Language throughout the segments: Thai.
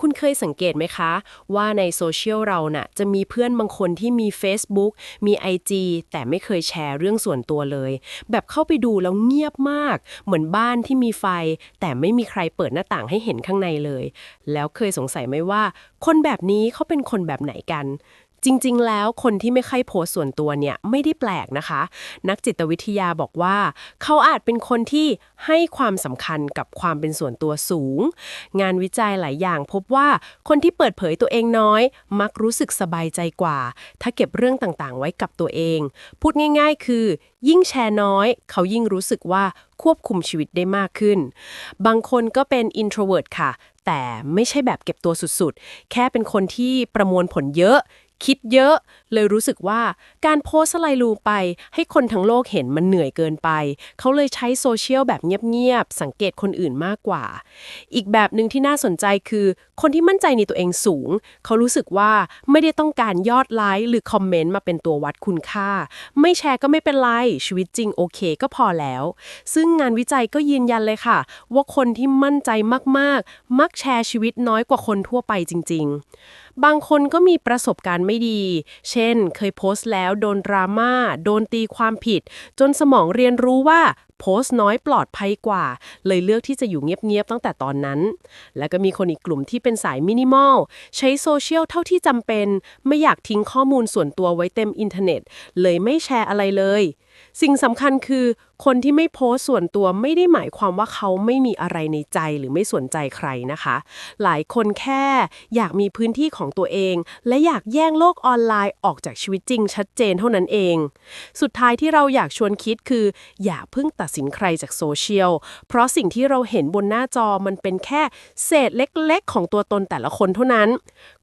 คุณเคยสังเกตไหมคะ ว่าในโซเชียลเราน่ะจะมีเพื่อนบางคนที่มี Facebook มี IG แต่ไม่เคยแชร์เรื่องส่วนตัวเลย แบบเข้าไปดูแล้วเงียบมาก เหมือนบ้านที่มีไฟ แต่ไม่มีใครเปิดหน้าต่างให้เห็นข้างในเลย แล้วเคยสงสัยไหมว่า คนแบบนี้เขาเป็นคนแบบไหนกัน จริง ๆ แล้วคนที่ไม่ค่อยโพสส่วนตัวเนี่ยไม่ได้แปลกนะคะ นักจิตวิทยาบอกว่า เขาอาจเป็นคนที่ให้ความสำคัญกับความเป็นส่วนตัวสูง งานวิจัยหลายอย่างพบว่าคนที่เปิดเผยตัวเองน้อย มักรู้สึกสบายใจกว่า ถ้าเก็บเรื่องต่างๆ ไว้กับตัวเอง พูดง่าย ๆ คือ ยิ่งแชร์น้อย เขายิ่งรู้สึกว่าควบคุมชีวิตได้มากขึ้น บางคนก็เป็น introvert ค่ะ แต่ไม่ใช่แบบเก็บตัวสุดๆ แค่เป็นคนที่ประมวลผลเยอะ คิดเยอะ เลยรู้สึกว่าการโพสอะไรลูไป ให้คนทั้งโลกเห็นมันเหนื่อยเกินไป เขาเลยใช้โซเชียลแบบเงียบๆ สังเกตคนอื่นมากกว่า อีกแบบหนึ่งที่น่าสนใจคือ คนที่มั่นใจในตัวเองสูง เขารู้สึกว่าไม่ได้ต้องการยอดไลค์หรือคอมเมนต์มาเป็นตัววัดคุณค่า ไม่แชร์ก็ไม่เป็นไร ชีวิตจริงโอเคก็พอแล้ว ซึ่งงานวิจัยก็ยืนยันเลยค่ะ ว่าคนที่มั่นใจมากๆ มักแชร์ชีวิตน้อยกว่าคนทั่วไปจริง ๆ บางคนก็มีประสบการณ์ไม่ดี เช่น เคยโพสต์แล้วโดนดราม่า โดนตีความผิด จนสมองเรียนรู้ว่า โพสต์น้อยปลอดภัยกว่า เลยเลือกที่จะอยู่เงียบๆตั้งแต่ตอนนั้น แล้วก็มีคนอีกกลุ่มที่เป็นสายมินิมอลใช้โซเชียลเท่าที่จำเป็น ไม่อยากทิ้งข้อมูลส่วนตัวไว้เต็มอินเทอร์เน็ต เลยไม่แชร์อะไรเลย สิ่งสำคัญคือ คนที่ไม่โพสต์ส่วนตัวไม่ได้หมายความว่าเขาไม่มีอะไรในใจหรือไม่สนใจใครนะคะ หลายคนแค่อยากมีพื้นที่ของตัวเอง และอยากแย่งโลกออนไลน์ออกจากชีวิตจริงชัดเจนเท่านั้นเอง สุดท้ายที่เราอยากชวนคิดคือ อย่าเพิ่งตัดสินใครจากโซเชียล เพราะสิ่งที่เราเห็นบนหน้าจอมันเป็นแค่เศษเล็กๆ ของตัวตนแต่ละคนเท่านั้น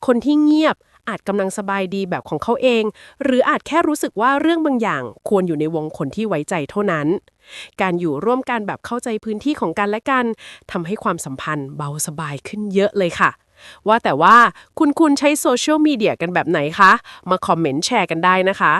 คนที่เงียบอาจกำลังสบายดีแบบของเขาเอง หรืออาจแค่รู้สึกว่าเรื่องบางอย่างควรอยู่ในวงคนที่ไว้ใจเท่านั้น การอยู่ร่วมกันแบบเข้าใจพื้นที่ของกันและกันทำให้ความสัมพันธ์เบาสบายขึ้นเยอะเลยค่ะ ว่าแต่ว่าคุณคุณใช้โซเชียลมีเดียกันแบบไหนคะ มาคอมเมนต์แชร์กันได้นะคะ